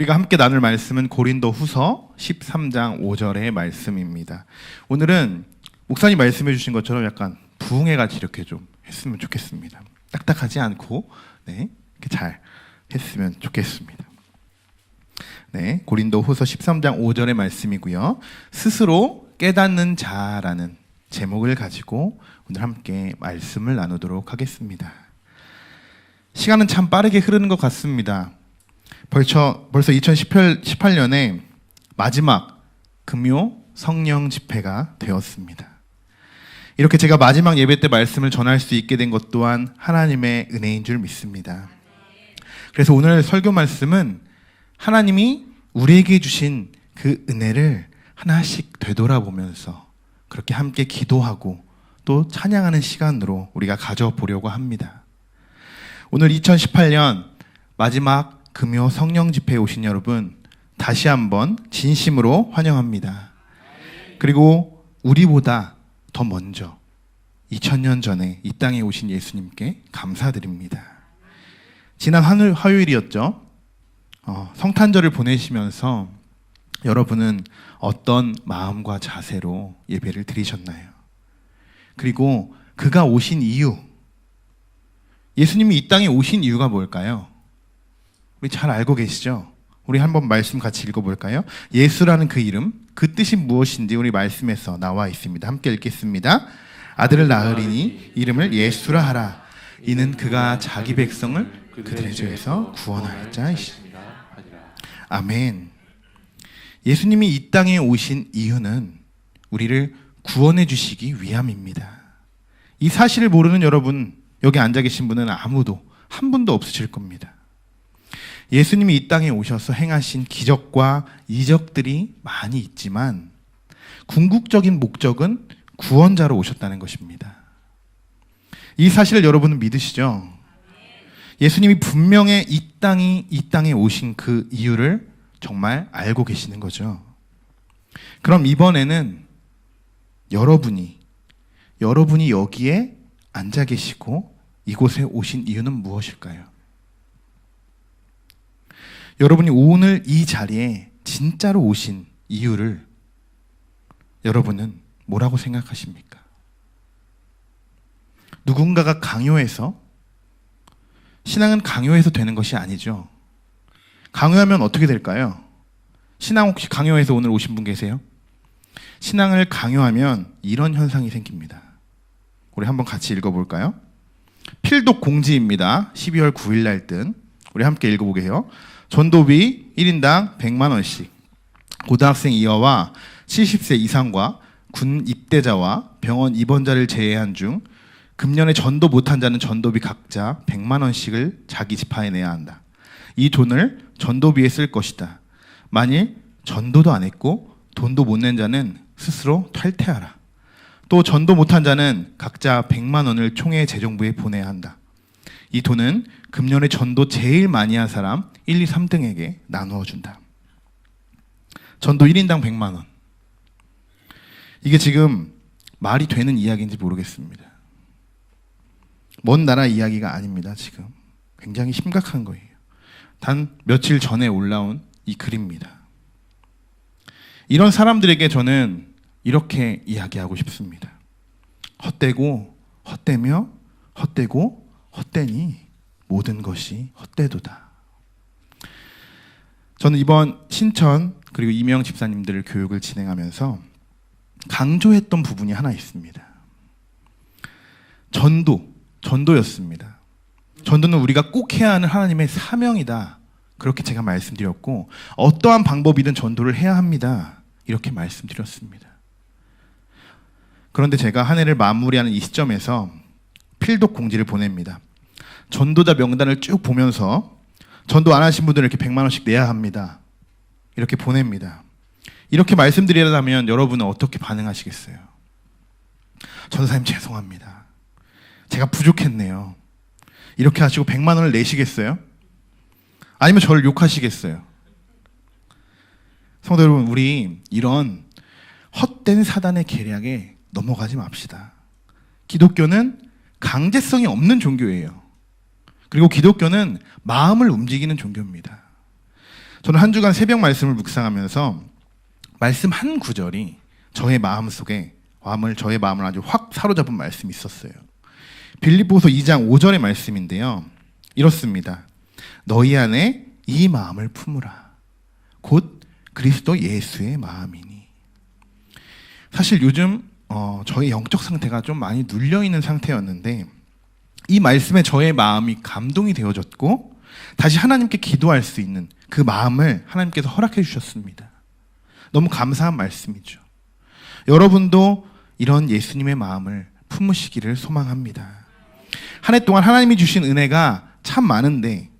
우리가 함께 나눌 말씀은 고린도 후서 13장 5절의 말씀입니다. 오늘은 목사님 말씀해 주신 것처럼 약간 부흥회 같이 이렇게 좀 했으면 좋겠습니다. 딱딱하지 않고 네, 잘 했으면 좋겠습니다. 네, 고린도 후서 13장 5절의 말씀이고요. 스스로 깨닫는 자라는 제목을 가지고 오늘 함께 말씀을 나누도록 하겠습니다. 시간은 참 빠르게 흐르는 것 같습니다. 벌써 벌써 2018년에 마지막 금요 성령 집회가 되었습니다. 이렇게 제가 마지막 예배 때 말씀을 전할 수 있게 된 것 또한 하나님의 은혜인 줄 믿습니다. 그래서 오늘 설교 말씀은 하나님이 우리에게 주신 그 은혜를 하나씩 되돌아보면서 그렇게 함께 기도하고 또 찬양하는 시간으로 우리가 가져보려고 합니다. 오늘 2018년 마지막 금요 성령 집회에 오신 여러분 다시 한번 진심으로 환영합니다. 그리고 우리보다 더 먼저 2000년 전에 이 땅에 오신 예수님께 감사드립니다. 지난 화요일이었죠. 어, 성탄절을 보내시면서 여러분은 어떤 마음과 자세로 예배를 드리셨나요? 그리고 그가 오신 이유, 예수님이 이 땅에 오신 이유가 뭘까요? 우리 잘 알고 계시죠? 우리 한번 말씀 같이 읽어볼까요? 예수라는 그 이름, 그 뜻이 무엇인지 우리 말씀에서 나와 있습니다. 함께 읽겠습니다. 아들을 낳으리니 이름을 예수라 하라. 이는 그가 자기 백성을 그들의 죄에서 구원할 자이십니다. 아멘. 예수님이 이 땅에 오신 이유는 우리를 구원해 주시기 위함입니다. 이 사실을 모르는 여러분, 여기 앉아 계신 분은 아무도 한 분도 없으실 겁니다. 예수님이 이 땅에 오셔서 행하신 기적과 이적들이 많이 있지만 궁극적인 목적은 구원자로 오셨다는 것입니다. 이 사실을 여러분은 믿으시죠? 예수님이 분명히 이 땅이 이 땅에 오신 그 이유를 정말 알고 계시는 거죠. 그럼 이번에는 여러분이 여러분이 여기에 앉아 계시고 이곳에 오신 이유는 무엇일까요? 여러분이 오늘 이 자리에 진짜로 오신 이유를 여러분은 뭐라고 생각하십니까? 누군가가 강요해서 신앙은 강요해서 되는 것이 아니죠. 강요하면 어떻게 될까요? 신앙 혹시 강요해서 오늘 오신 분 계세요? 신앙을 강요하면 이런 현상이 생깁니다. 우리 한번 같이 읽어볼까요? 필독 공지입니다. 12월 9일 날 뜬. 우리 함께 읽어보게요. 전도비 1인당 100만 원씩. 고등학생 이하와 70세 이상과 군 입대자와 병원 입원자를 제외한 중 금년에 전도 못한 자는 전도비 각자 100만 원씩을 자기 지파에 내야 한다. 이 돈을 전도비에 쓸 것이다. 만일 전도도 안 했고 돈도 못 낸 자는 스스로 탈퇴하라. 또 전도 못한 자는 각자 100만 원을 총회 재정부에 보내야 한다. 이 돈은 금년에 전도 제일 많이 한 사람 1, 2, 3등에게 나누어 준다. 전도 1인당 100만 원. 이게 지금 말이 되는 이야기인지 모르겠습니다. 먼 나라 이야기가 아닙니다, 지금. 굉장히 심각한 거예요. 단 며칠 전에 올라온 이 글입니다. 이런 사람들에게 저는 이렇게 이야기하고 싶습니다. 헛되고 헛되며 헛되고 헛되니 모든 것이 헛되도다. 저는 이번 신천 그리고 이명 집사님들 교육을 진행하면서 강조했던 부분이 하나 있습니다. 전도, 전도였습니다. 전도는 우리가 꼭 해야 하는 하나님의 사명이다. 그렇게 제가 말씀드렸고 어떠한 방법이든 전도를 해야 합니다. 이렇게 말씀드렸습니다. 그런데 제가 한 해를 마무리하는 이 시점에서 필독 공지를 보냅니다. 전도자 명단을 쭉 보면서 전도 안 하신 분들은 이렇게 100만 원씩 내야 합니다. 이렇게 보냅니다. 이렇게 말씀드리려면 여러분은 어떻게 반응하시겠어요? 전사님 죄송합니다. 제가 부족했네요. 이렇게 하시고 100만 원을 내시겠어요? 아니면 저를 욕하시겠어요? 성도 여러분, 우리 이런 헛된 사단의 계략에 넘어가지 맙시다. 기독교는 강제성이 없는 종교예요. 그리고 기독교는 마음을 움직이는 종교입니다. 저는 한 주간 새벽 말씀을 묵상하면서 말씀 한 구절이 저의 마음 속에 마음을 저의 마음을 아주 확 사로잡은 말씀이 있었어요. 빌립보서 2장 5절의 말씀인데요. 이렇습니다. 너희 안에 이 마음을 품으라. 곧 그리스도 예수의 마음이니. 사실 요즘 어, 저의 영적 상태가 좀 많이 눌려 있는 상태였는데 이 말씀에 저의 마음이 감동이 되어졌고 다시 하나님께 기도할 수 있는 그 마음을 하나님께서 허락해 주셨습니다. 너무 감사한 말씀이죠. 여러분도 이런 예수님의 마음을 품으시기를 소망합니다. 한 해 동안 하나님이 주신 은혜가 참 많은데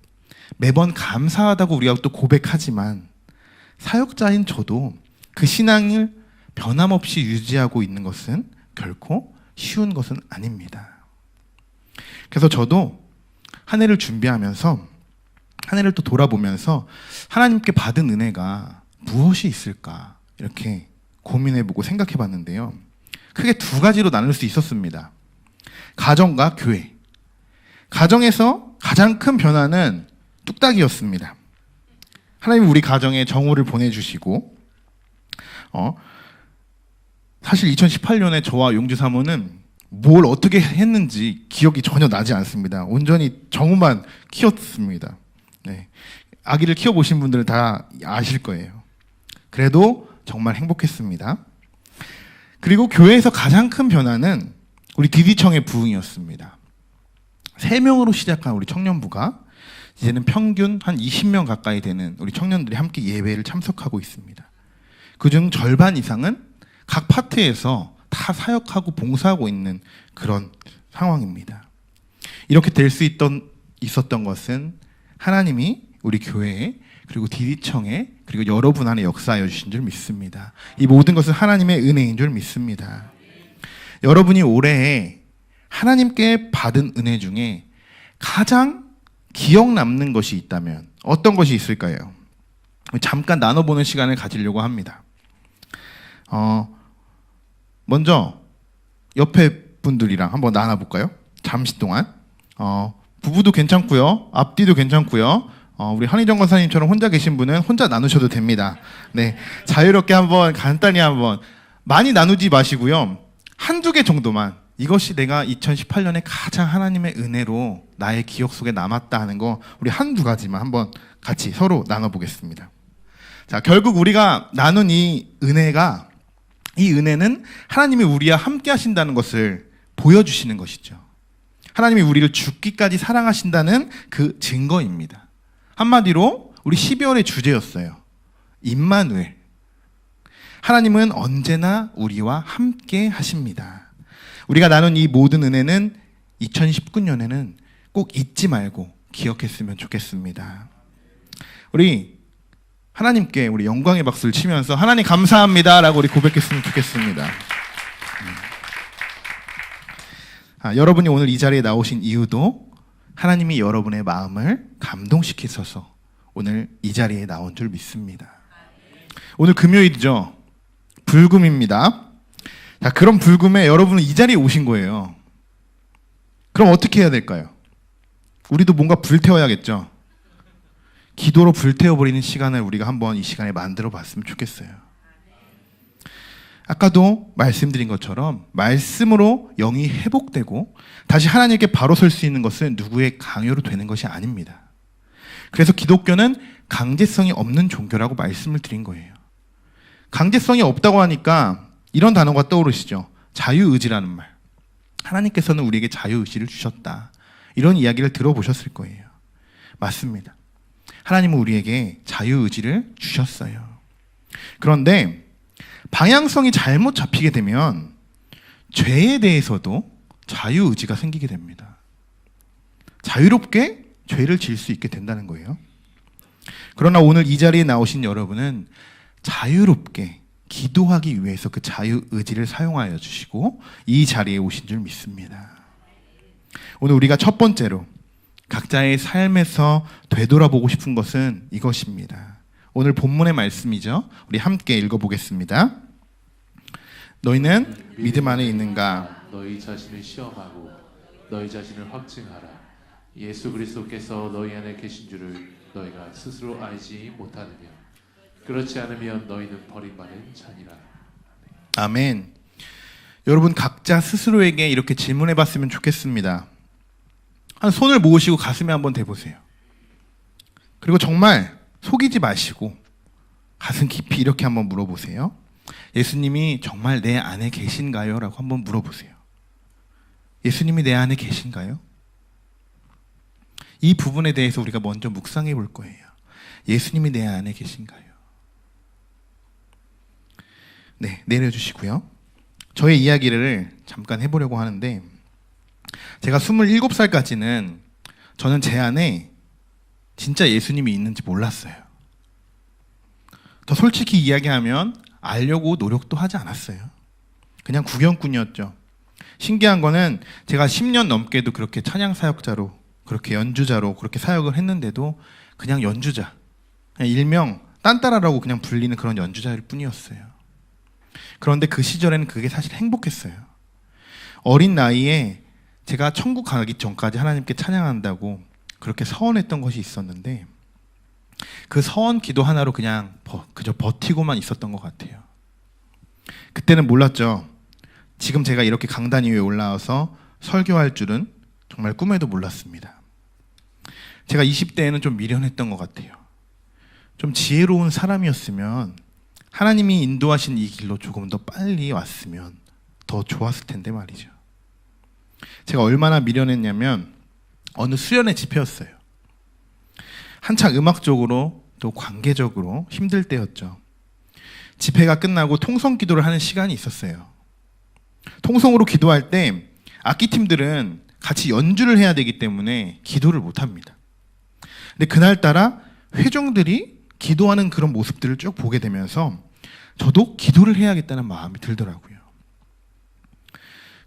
매번 감사하다고 우리가 또 고백하지만 사역자인 저도 그 신앙을 변함없이 유지하고 있는 것은 결코 쉬운 것은 아닙니다. 그래서 저도 한 해를 준비하면서 한 해를 또 돌아보면서 하나님께 받은 은혜가 무엇이 있을까 이렇게 고민해보고 생각해봤는데요. 크게 두 가지로 나눌 수 있었습니다. 가정과 교회. 가정에서 가장 큰 변화는 뚝딱이었습니다. 하나님 우리 가정에 정우를 보내주시고, 어, 사실 2018년에 저와 용주 사모는 뭘 어떻게 했는지 기억이 전혀 나지 않습니다. 온전히 정우만 키웠습니다. 네. 아기를 키워보신 분들은 다 아실 거예요. 그래도 정말 행복했습니다. 그리고 교회에서 가장 큰 변화는 우리 디디청의 부흥이었습니다. 세 명으로 시작한 우리 청년부가 이제는 평균 한 20명 가까이 되는 우리 청년들이 함께 예배를 참석하고 있습니다. 그중 절반 이상은 각 파트에서 다 사역하고 봉사하고 있는 그런 상황입니다. 이렇게 될 수 있던 있었던 것은 하나님이 우리 교회에 그리고 디디청에 그리고 여러분 안에 역사하여 주신 줄 믿습니다. 이 모든 것은 하나님의 은혜인 줄 믿습니다. 여러분이 올해 하나님께 받은 은혜 중에 가장 기억 남는 것이 있다면 어떤 것이 있을까요? 잠깐 나눠보는 시간을 가지려고 합니다. 어, 먼저 옆에 분들이랑 한번 나눠볼까요? 잠시 동안. 어, 부부도 괜찮고요. 앞뒤도 괜찮고요. 어, 우리 한희정 권사님처럼 혼자 계신 분은 혼자 나누셔도 됩니다. 네. 자유롭게 한번 간단히 한번 많이 나누지 마시고요. 한두 개 정도만 이것이 내가 2018년에 가장 하나님의 은혜로 나의 기억 속에 남았다 하는 거 우리 한두 가지만 한번 같이 서로 나눠보겠습니다. 자, 결국 우리가 나눈 이 은혜가 이 은혜는 하나님이 우리와 함께 하신다는 것을 보여주시는 것이죠. 하나님이 우리를 죽기까지 사랑하신다는 그 증거입니다. 한마디로 우리 12월의 주제였어요. 임마누엘. 하나님은 언제나 우리와 함께 하십니다. 우리가 나눈 이 모든 은혜는 2019년에는 꼭 잊지 말고 기억했으면 좋겠습니다. 우리 하나님께 우리 영광의 박수를 치면서 하나님 감사합니다라고 우리 고백했으면 좋겠습니다. 아, 여러분이 오늘 이 자리에 나오신 이유도 하나님이 여러분의 마음을 감동시키셔서 오늘 이 자리에 나온 줄 믿습니다. 오늘 금요일이죠. 불금입니다. 자, 그런 불금에 여러분은 이 자리에 오신 거예요. 그럼 어떻게 해야 될까요? 우리도 뭔가 불태워야겠죠. 기도로 불태워버리는 시간을 우리가 한번 이 시간에 만들어 봤으면 좋겠어요. 아까도 말씀드린 것처럼 말씀으로 영이 회복되고 다시 하나님께 바로 설 수 있는 것은 누구의 강요로 되는 것이 아닙니다. 그래서 기독교는 강제성이 없는 종교라고 말씀을 드린 거예요. 강제성이 없다고 하니까 이런 단어가 떠오르시죠. 자유의지라는 말. 하나님께서는 우리에게 자유의지를 주셨다. 이런 이야기를 들어보셨을 거예요. 맞습니다. 하나님은 우리에게 자유의지를 주셨어요. 그런데 방향성이 잘못 잡히게 되면 죄에 대해서도 자유의지가 생기게 됩니다. 자유롭게 죄를 지을 수 있게 된다는 거예요. 그러나 오늘 이 자리에 나오신 여러분은 자유롭게 기도하기 위해서 그 자유의지를 사용하여 주시고 이 자리에 오신 줄 믿습니다. 오늘 우리가 첫 번째로 각자의 삶에서 되돌아보고 싶은 것은 이것입니다. 오늘 본문의 말씀이죠. 우리 함께 읽어보겠습니다. 너희는 믿음 안에 있는가? 너희 자신을 시험하고 너희 자신을 확증하라. 예수 그리스도께서 너희 안에 계신 줄을 너희가 스스로 알지 못하느냐 그렇지 않으면 너희는 버림받은 자니라 아멘. 여러분 각자 스스로에게 이렇게 질문해 봤으면 좋겠습니다. 한 손을 모으시고 가슴에 한번 대보세요. 그리고 정말 속이지 마시고 가슴 깊이 이렇게 한번 물어보세요. 예수님이 정말 내 안에 계신가요? 라고 한번 물어보세요. 예수님이 내 안에 계신가요? 이 부분에 대해서 우리가 먼저 묵상해 볼 거예요. 예수님이 내 안에 계신가요? 네, 내려주시고요. 저의 이야기를 잠깐 해보려고 하는데, 제가 27살까지는 저는 제 안에 진짜 예수님이 있는지 몰랐어요. 더 솔직히 이야기하면 알려고 노력도 하지 않았어요. 그냥 구경꾼이었죠. 신기한 거는 제가 10년 넘게도 그렇게 찬양 사역자로, 그렇게 연주자로 그렇게 사역을 했는데도 그냥 연주자, 그냥 일명 딴따라라고 그냥 불리는 그런 연주자일 뿐이었어요. 그런데 그 시절에는 그게 사실 행복했어요. 어린 나이에 제가 천국 가기 전까지 하나님께 찬양한다고 그렇게 서원했던 것이 있었는데 그 서원 기도 하나로 그냥 버, 그저 버티고만 있었던 것 같아요. 그때는 몰랐죠. 지금 제가 이렇게 강단 위에 올라와서 설교할 줄은 정말 꿈에도 몰랐습니다. 제가 20대에는 좀 미련했던 것 같아요. 좀 지혜로운 사람이었으면 하나님이 인도하신 이 길로 조금 더 빨리 왔으면 더 좋았을 텐데 말이죠. 제가 얼마나 미련했냐면 어느 수련회 집회였어요. 한창 음악적으로 또 관계적으로 힘들 때였죠. 집회가 끝나고 통성 기도를 하는 시간이 있었어요. 통성으로 기도할 때 악기팀들은 같이 연주를 해야 되기 때문에 기도를 못 합니다. 근데 그날따라 회종들이 기도하는 그런 모습들을 쭉 보게 되면서 저도 기도를 해야겠다는 마음이 들더라고요.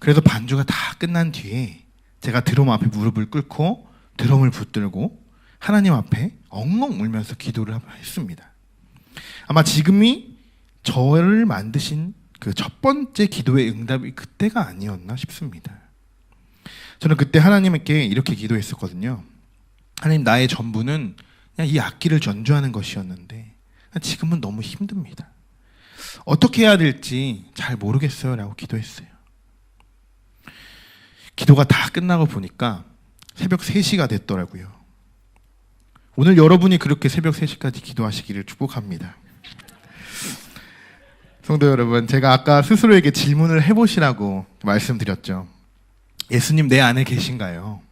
그래서 반주가 다 끝난 뒤에 제가 드럼 앞에 무릎을 꿇고 드럼을 붙들고 하나님 앞에 엉엉 울면서 기도를 했습니다. 아마 지금이 저를 만드신 그 첫 번째 기도의 응답이 그때가 아니었나 싶습니다. 저는 그때 하나님께 이렇게 기도했었거든요. 하나님 나의 전부는 그냥 이 악기를 전주하는 것이었는데 지금은 너무 힘듭니다. 어떻게 해야 될지 잘 모르겠어요라고 기도했어요. 기도가 다 끝나고 보니까 새벽 3시가 됐더라고요. 오늘 여러분이 그렇게 새벽 3시까지 기도하시기를 축복합니다. 성도 여러분, 제가 아까 스스로에게 질문을 해보시라고 말씀드렸죠. 예수님 내 안에 계신가요?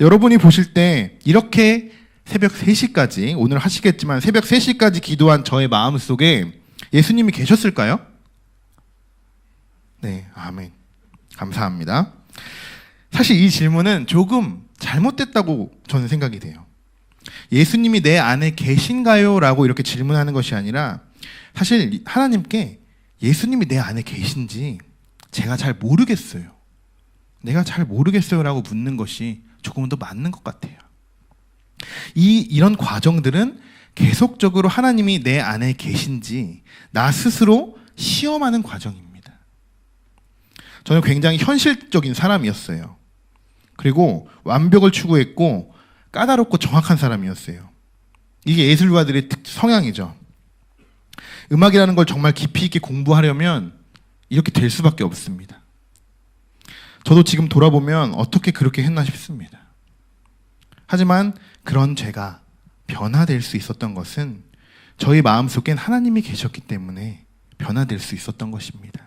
여러분이 보실 때 이렇게 새벽 3시까지, 오늘 하시겠지만 새벽 3시까지 기도한 저의 마음 속에 예수님이 계셨을까요? 네, 아멘. 감사합니다. 사실 이 질문은 조금 잘못됐다고 저는 생각이 돼요. 예수님이 내 안에 계신가요? 라고 이렇게 질문하는 것이 아니라 사실 하나님께 예수님이 내 안에 계신지 제가 잘 모르겠어요. 내가 잘 모르겠어요. 라고 묻는 것이 조금은 더 맞는 것 같아요. 이, 이런 과정들은 계속적으로 하나님이 내 안에 계신지 나 스스로 시험하는 과정입니다. 저는 굉장히 현실적인 사람이었어요. 그리고 완벽을 추구했고 까다롭고 정확한 사람이었어요. 이게 예술가들의 성향이죠. 음악이라는 걸 정말 깊이 있게 공부하려면 이렇게 될 수밖에 없습니다. 저도 지금 돌아보면 어떻게 그렇게 했나 싶습니다. 하지만 그런 제가 변화될 수 있었던 것은 저희 마음속엔 하나님이 계셨기 때문에 변화될 수 있었던 것입니다.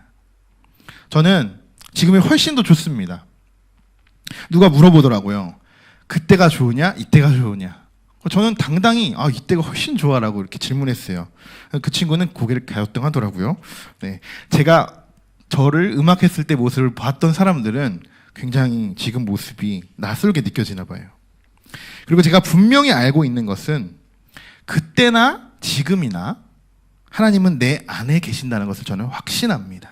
저는 지금이 훨씬 더 좋습니다. 누가 물어보더라고요. 그때가 좋으냐, 이때가 좋으냐. 저는 당당히 아 이때가 훨씬 좋아라고 이렇게 질문했어요. 그 친구는 고개를 갸우뚱하더라고요. 네, 제가 저를 음악했을 때 모습을 봤던 사람들은 굉장히 지금 모습이 낯설게 느껴지나 봐요. 그리고 제가 분명히 알고 있는 것은 그때나 지금이나 하나님은 내 안에 계신다는 것을 저는 확신합니다.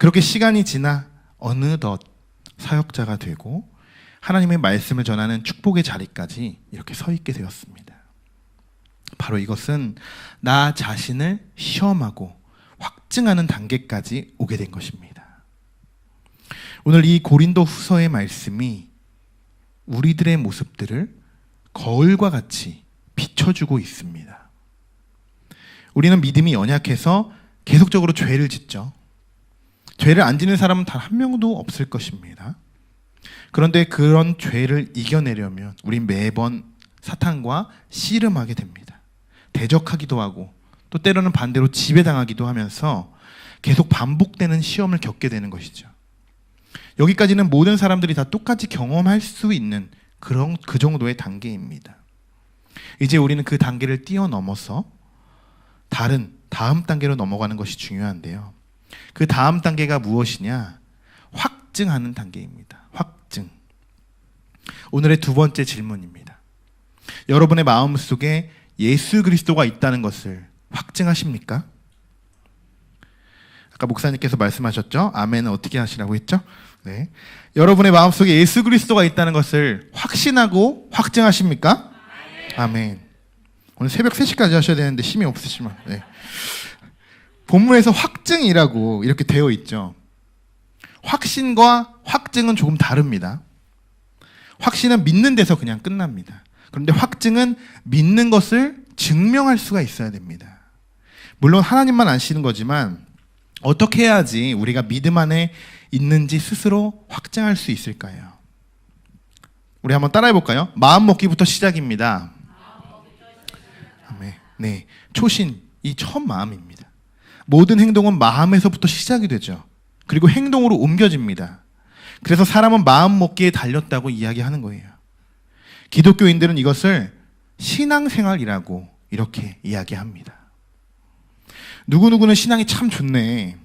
그렇게 시간이 지나 어느덧 사역자가 되고 하나님의 말씀을 전하는 축복의 자리까지 이렇게 서 있게 되었습니다. 바로 이것은 나 자신을 시험하고 확증하는 단계까지 오게 된 것입니다. 오늘 이 고린도 후서의 말씀이 우리들의 모습들을 거울과 같이 비춰주고 있습니다. 우리는 믿음이 연약해서 계속적으로 죄를 짓죠. 죄를 안 짓는 사람은 단 한 명도 없을 것입니다. 그런데 그런 죄를 이겨내려면 우린 매번 사탄과 씨름하게 됩니다. 대적하기도 하고 또 때로는 반대로 지배당하기도 하면서 계속 반복되는 시험을 겪게 되는 것이죠. 여기까지는 모든 사람들이 다 똑같이 경험할 수 있는 그런 그 정도의 단계입니다. 이제 우리는 그 단계를 뛰어넘어서 다른 다음 단계로 넘어가는 것이 중요한데요. 그 다음 단계가 무엇이냐? 확증하는 단계입니다. 확증. 오늘의 두 번째 질문입니다. 여러분의 마음 속에 예수 그리스도가 있다는 것을 확증하십니까? 아까 목사님께서 말씀하셨죠? 아멘은 어떻게 하시라고 했죠? 네. 여러분의 마음 속에 예수 그리스도가 있다는 것을 확신하고 확증하십니까? 아멘. 오늘 새벽 3시까지 하셔야 되는데 힘이 없으시면. 네. 본문에서 확증이라고 이렇게 되어 있죠. 확신과 확증은 조금 다릅니다. 확신은 믿는 데서 그냥 끝납니다. 그런데 확증은 믿는 것을 증명할 수가 있어야 됩니다. 물론 하나님만 아시는 거지만 어떻게 해야지 우리가 믿음 안에 있는지 스스로 확증할 수 있을까요? 우리 한번 따라해 볼까요? 마음 먹기부터 시작입니다. 아멘. 네. 초신, 이 첫 마음입니다. 모든 행동은 마음에서부터 시작이 되죠. 그리고 행동으로 옮겨집니다. 그래서 사람은 마음 먹기에 달렸다고 이야기하는 거예요. 기독교인들은 이것을 신앙생활이라고 이렇게 이야기합니다. 누구누구는 신앙이 참 좋네.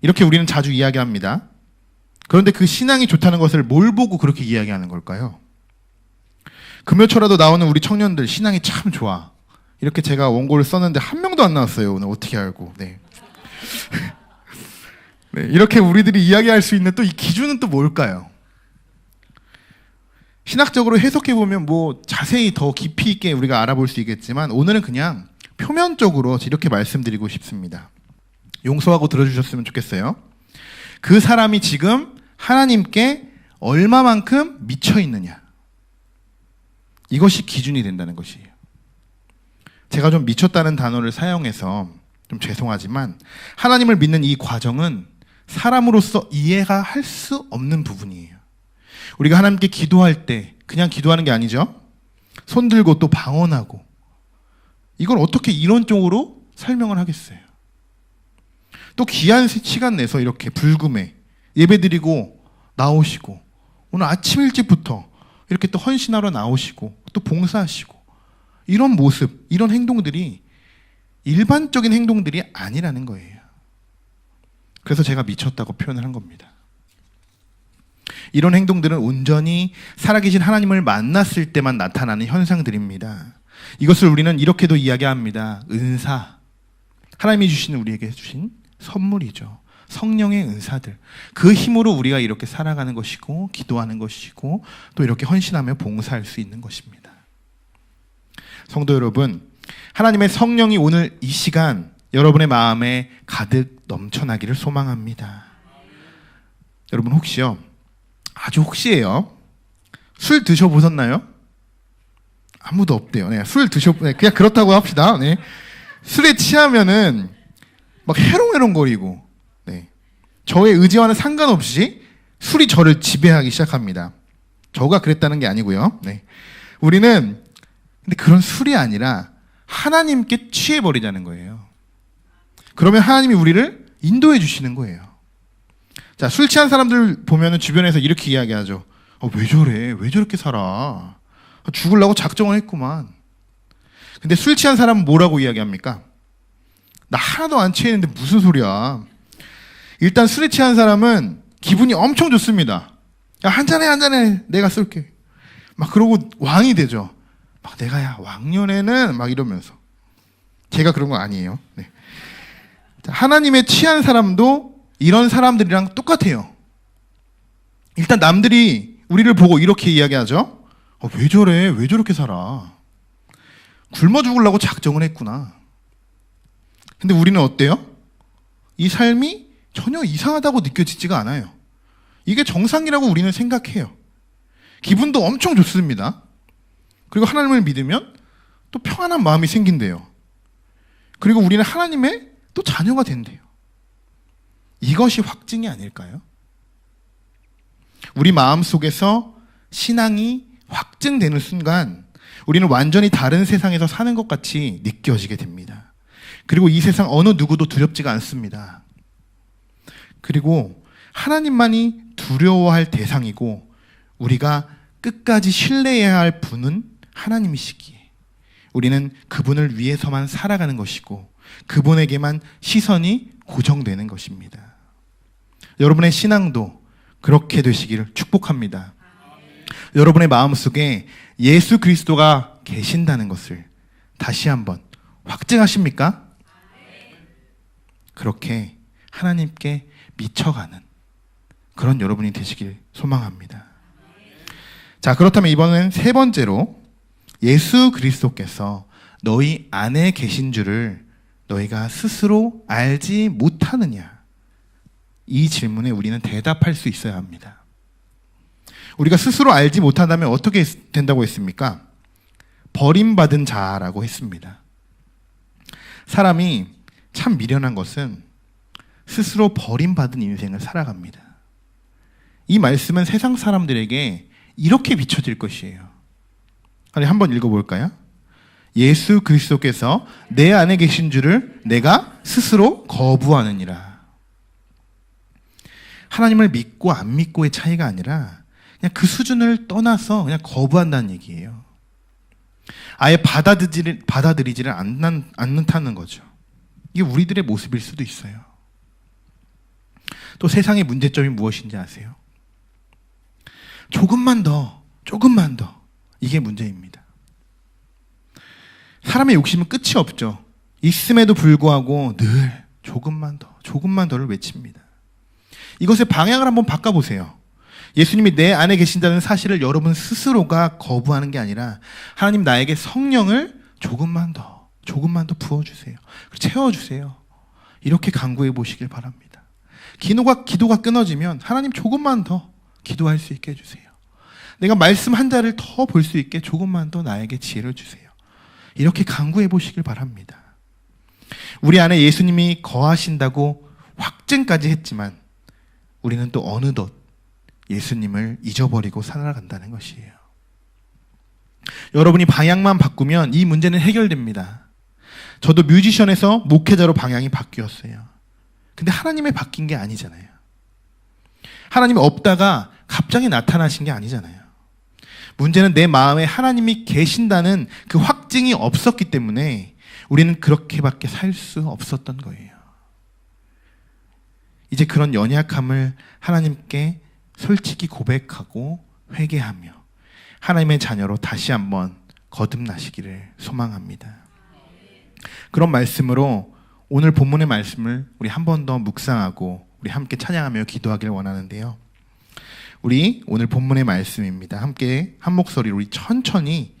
이렇게 우리는 자주 이야기합니다. 그런데 그 신앙이 좋다는 것을 뭘 보고 그렇게 이야기하는 걸까요? 금요초라도 나오는 우리 청년들 신앙이 참 좋아. 이렇게 제가 원고를 썼는데 한 명도 안 나왔어요. 오늘 어떻게 알고. 네. 네, 이렇게 우리들이 이야기할 수 있는 또 이 기준은 또 뭘까요? 신학적으로 해석해 보면 뭐 자세히 더 깊이 있게 우리가 알아볼 수 있겠지만 오늘은 그냥 표면적으로 이렇게 말씀드리고 싶습니다. 용서하고 들어주셨으면 좋겠어요. 그 사람이 지금 하나님께 얼마만큼 미쳐 있느냐. 이것이 기준이 된다는 것이에요. 제가 좀 미쳤다는 단어를 사용해서 좀 죄송하지만 하나님을 믿는 이 과정은 사람으로서 이해가 할 수 없는 부분이에요. 우리가 하나님께 기도할 때 그냥 기도하는 게 아니죠. 손 들고 또 방언하고 이걸 어떻게 이론적으로 설명을 하겠어요. 또 귀한 시간 내서 이렇게 불금에 예배드리고 나오시고 오늘 아침 일찍부터 이렇게 또 헌신하러 나오시고 또 봉사하시고 이런 모습, 이런 행동들이 일반적인 행동들이 아니라는 거예요. 그래서 제가 미쳤다고 표현을 한 겁니다. 이런 행동들은 온전히 살아계신 하나님을 만났을 때만 나타나는 현상들입니다. 이것을 우리는 이렇게도 이야기합니다. 은사. 하나님이 주시는 우리에게 주신 선물이죠. 성령의 은사들. 그 힘으로 우리가 이렇게 살아가는 것이고, 기도하는 것이고, 또 이렇게 헌신하며 봉사할 수 있는 것입니다. 성도 여러분, 하나님의 성령이 오늘 이 시간 여러분의 마음에 가득 넘쳐나기를 소망합니다. 여러분 혹시요, 아주 혹시예요, 술 드셔 보셨나요? 아무도 없대요. 네, 술 드셔, 네, 그냥 그렇다고 합시다. 네. 술에 취하면은 막 해롱해롱거리고, 네. 저의 의지와는 상관없이 술이 저를 지배하기 시작합니다. 저가 그랬다는 게 아니고요. 네. 우리는 근데 그런 술이 아니라 하나님께 취해버리자는 거예요. 그러면 하나님이 우리를 인도해 주시는 거예요. 자, 술 취한 사람들 보면은 주변에서 이렇게 이야기하죠. 어, 왜 저래? 왜 저렇게 살아? 죽으려고 작정을 했구만. 근데 술 취한 사람은 뭐라고 이야기합니까? 나 하나도 안 취했는데 무슨 소리야. 일단 술에 취한 사람은 기분이 엄청 좋습니다. 야, 한 잔해, 한 잔해. 내가 쏠게. 막 그러고 왕이 되죠. 막 내가 야, 왕년에는 막 이러면서. 제가 그런 거 아니에요. 네. 자, 하나님의 취한 사람도 이런 사람들이랑 똑같아요. 일단 남들이 우리를 보고 이렇게 이야기하죠. 어, 왜 저래? 왜 저렇게 살아? 굶어 죽으려고 작정을 했구나. 근데 우리는 어때요? 이 삶이 전혀 이상하다고 느껴지지가 않아요. 이게 정상이라고 우리는 생각해요. 기분도 엄청 좋습니다. 그리고 하나님을 믿으면 또 평안한 마음이 생긴대요. 그리고 우리는 하나님의 또 자녀가 된대요. 이것이 확증이 아닐까요? 우리 마음 속에서 신앙이 확증되는 순간 우리는 완전히 다른 세상에서 사는 것 같이 느껴지게 됩니다. 그리고 이 세상 어느 누구도 두렵지가 않습니다. 그리고 하나님만이 두려워할 대상이고 우리가 끝까지 신뢰해야 할 분은 하나님이시기에 우리는 그분을 위해서만 살아가는 것이고 그분에게만 시선이 고정되는 것입니다. 여러분의 신앙도 그렇게 되시기를 축복합니다. 여러분의 마음속에 예수 그리스도가 계신다는 것을 다시 한번 확증하십니까? 그렇게 하나님께 미쳐가는 그런 여러분이 되시길 소망합니다. 자, 그렇다면 이번엔 세 번째로 예수 그리스도께서 너희 안에 계신 줄을 너희가 스스로 알지 못하느냐? 이 질문에 우리는 대답할 수 있어야 합니다. 우리가 스스로 알지 못한다면 어떻게 된다고 했습니까? 버림받은 자라고 했습니다. 사람이 참 미련한 것은 스스로 버림받은 인생을 살아갑니다. 이 말씀은 세상 사람들에게 이렇게 비춰질 것이에요. 한번 읽어볼까요? 예수 그리스도께서 내 안에 계신 줄을 내가 스스로 거부하느니라. 하나님을 믿고 안 믿고의 차이가 아니라 그냥 그 수준을 떠나서 그냥 거부한다는 얘기예요. 아예 받아들이지, 받아들이지를 않는, 않는다는 거죠. 이게 우리들의 모습일 수도 있어요. 또 세상의 문제점이 무엇인지 아세요? 조금만 더, 조금만 더. 이게 문제입니다. 사람의 욕심은 끝이 없죠. 있음에도 불구하고 늘 조금만 더, 조금만 더를 외칩니다. 이것의 방향을 한번 바꿔보세요. 예수님이 내 안에 계신다는 사실을 여러분 스스로가 거부하는 게 아니라 하나님 나에게 성령을 조금만 더, 조금만 더 부어주세요. 채워주세요. 이렇게 간구해 보시길 바랍니다. 기도가, 기도가 끊어지면 하나님 조금만 더 기도할 수 있게 해주세요. 내가 말씀 한 자를 더볼 수 있게 조금만 더 나에게 지혜를 주세요. 이렇게 간구해 보시길 바랍니다. 우리 안에 예수님이 거하신다고 확증까지 했지만 우리는 또 어느덧 예수님을 잊어버리고 살아간다는 것이에요. 여러분이 방향만 바꾸면 이 문제는 해결됩니다. 저도 뮤지션에서 목회자로 방향이 바뀌었어요. 근데 하나님의 바뀐 게 아니잖아요. 하나님이 없다가 갑자기 나타나신 게 아니잖아요. 문제는 내 마음에 하나님이 계신다는 그 확증이 없었기 때문에 우리는 그렇게밖에 살 수 없었던 거예요. 이제 그런 연약함을 하나님께 솔직히 고백하고 회개하며 하나님의 자녀로 다시 한번 거듭나시기를 소망합니다. 그런 말씀으로 오늘 본문의 말씀을 우리 한 번 더 묵상하고 우리 함께 찬양하며 기도하기를 원하는데요. 우리 오늘 본문의 말씀입니다. 함께 한 목소리로 우리 천천히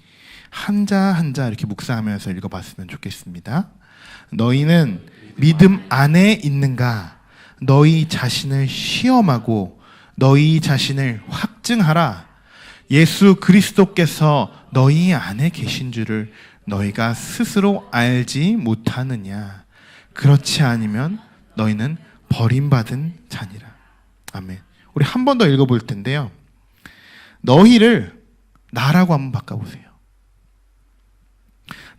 한자 한자 이렇게 묵상하면서 읽어봤으면 좋겠습니다. 너희는 믿음 안에 있는가? 너희 자신을 시험하고 너희 자신을 확증하라. 예수 그리스도께서 너희 안에 계신 줄을 너희가 스스로 알지 못하느냐? 그렇지 않으면 너희는 버림받은 자니라. 아멘. 우리 한 번 더 읽어볼 텐데요. 너희를 나라고 한번 바꿔보세요.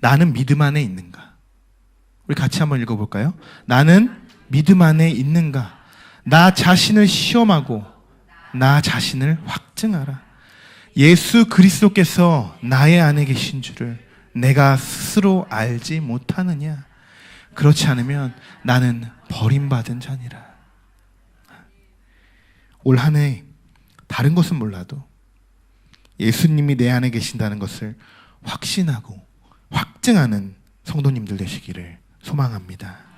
나는 믿음 안에 있는가? 우리 같이 한번 읽어볼까요? 나는 믿음 안에 있는가? 나 자신을 시험하고 나 자신을 확증하라. 예수 그리스도께서 나의 안에 계신 줄을 내가 스스로 알지 못하느냐? 그렇지 않으면 나는 버림받은 자니라. 올 한 해 다른 것은 몰라도 예수님이 내 안에 계신다는 것을 확신하고 확증하는 성도님들 되시기를 소망합니다.